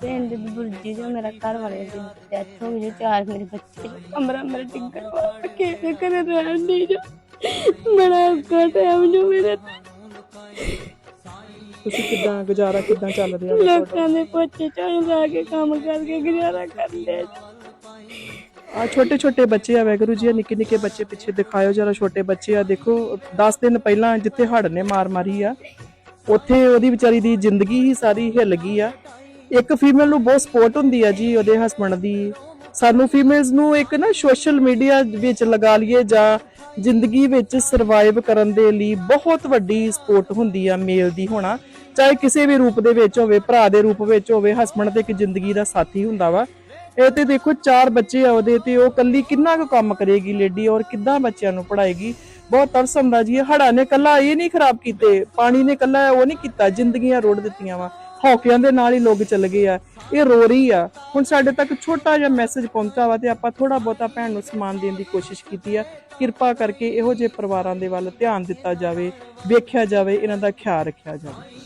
ਪਿੰਡ ਦੀ ਬੁਰਜੀ ਜੋ ਮੇਰਾ ਘਰ ਵਾਲੇ ਦੀ ਡੈਥ ਹੋ ਗਈ ਜੋ ਚਾਰ ਮੇਰੇ ਬੱਚੇ ਕਮਰਾ ਮੇਰਾ ਡਿੱਗਣ ਵਾਲਾ ਕਿਸੇ ਘਰੇ ਰਹਿਣ ਜੋ ਬੜਾ ਔਖਾ ਟਾਈਮ ਜੋ ਮੇਰੇ ਤੇ ਤੁਸੀਂ ਕਿਦਾਂ ਗੁਜ਼ਾਰਾ ਕਿਦਾਂ ਚੱਲ ਰਿਹਾ ਲੋਕਾਂ ਦੇ ਪੋਚੇ ਝਾੜੂ ਲਾ ਕੇ ਕੰਮ ਕਰਕੇ ਗੁਜ਼ਾਰਾ ਕਰਦੇ ਆ। ਛੋਟੇ ਛੋਟੇ ਬੱਚੇ ਆ ਵੈਗਰੂ ਜੀ ਨਿੱਕੇ ਨਿੱਕੇ ਬੱਚੇ ਪਿੱਛੇ ਦਿਖਾਇਓ ਜਰਾ ਛੋਟੇ ਬੱਚੇ ਆ। ਦੇਖੋ 10 ਦਿਨ ਪਹਿਲਾਂ ਜਿੱਥੇ ਹੜ ਨੇ ਮਾਰ ਮਾਰੀ ਆ ਉੱਥੇ ਉਹਦੀ ਵਿਚਾਰੀ ਦੀ ਜ਼ਿੰਦਗੀ ਹੀ ਸਾਰੀ ਹਿੱਲ ਗਈ ਆ। ਇੱਕ ਫੀਮੇਲ ਨੂੰ ਬਹੁਤ ਸਪੋਰਟ ਹੁੰਦੀ ਆ ਜੀ ਉਹਦੇ ਹਸਬੰਡ ਦੀ। ਸਾਨੂੰ ਫੀਮੇਲਸ ਨੂੰ ਇੱਕ ਨਾ ਸੋਸ਼ਲ ਮੀਡੀਆ ਵਿੱਚ ਲਗਾ ਲਈਏ ਜਾਂ ਜ਼ਿੰਦਗੀ ਵਿੱਚ ਸਰਵਾਈਵ ਕਰਨ ਦੇ ਲਈ ਬਹੁਤ ਵੱਡੀ ਸਪੋਰਟ ਹੁੰਦੀ ਆ ਮੇਲ ਦੀ ਹੋਣਾ। ਚਾਹੇ ਕਿਸੇ ਵੀ ਰੂਪ ਦੇ ਵਿੱਚ ਹੋਵੇ, ਭਰਾ ਦੇ ਰੂਪ ਵਿੱਚ ਹੋਵੇ ਹਸਬੰਡ ਤੇ ਇੱਕ ਜ਼ਿੰਦਗੀ ਦਾ ਸਾਥੀ ਹੁੰਦਾ ਵਾ। ਇਹ ਤੇ ਦੇਖੋ ਚਾਰ ਬੱਚੇ ਆ ਉਹਦੇ ਤੇ ਉਹ ਕੱਲੀ ਕਿੰਨਾ ਕੁ ਕੰਮ ਕਰੇਗੀ ਲੇਡੀ ਔਰ ਕਿੱਦਾਂ ਬੱਚਿਆਂ ਨੂੰ ਪੜਾਏਗੀ ਬਹੁਤ ਤਰਸ ਹੁੰਦਾ ਜੀ ਹੜਾ ਨੇ ਕੱਲਾ ਇਹ ਨਹੀਂ ਖਰਾਬ ਕੀਤੇ, ਪਾਣੀ ਨੇ ਕੱਲਾ ਉਹ ਨਹੀਂ ਕੀਤਾ, ਜ਼ਿੰਦਗੀਆਂ ਰੋੜ ਦਿੱਤੀਆਂ ਵਾ। ਹੌਕਿਆਂ ਦੇ ਨਾਲ ਹੀ ਲੋਕ ਚੱਲ ਗਏ ਆ। ਇਹ ਰੋ ਰਹੀ ਆ। ਹੁਣ ਸਾਡੇ ਤੱਕ ਛੋਟਾ ਜਿਹਾ ਮੈਸੇਜ ਪਹੁੰਚਾ ਵਾ ਤੇ ਆਪਾਂ ਥੋੜਾ ਬਹੁਤਾ ਭੈਣ ਨੂੰ ਸਮਾਨ ਦੇਣ ਦੀ ਕੋਸ਼ਿਸ਼ ਕੀਤੀ ਆ। ਕਿਰਪਾ ਕਰਕੇ ਇਹੋ ਜਿਹੇ ਪਰਿਵਾਰਾਂ ਦੇ ਵੱਲ ਧਿਆਨ ਦਿੱਤਾ ਜਾਵੇ, ਵੇਖਿਆ ਜਾਵੇ, ਇਹਨਾਂ ਦਾ ਖਿਆਲ ਰੱਖਿਆ ਜਾਵੇ।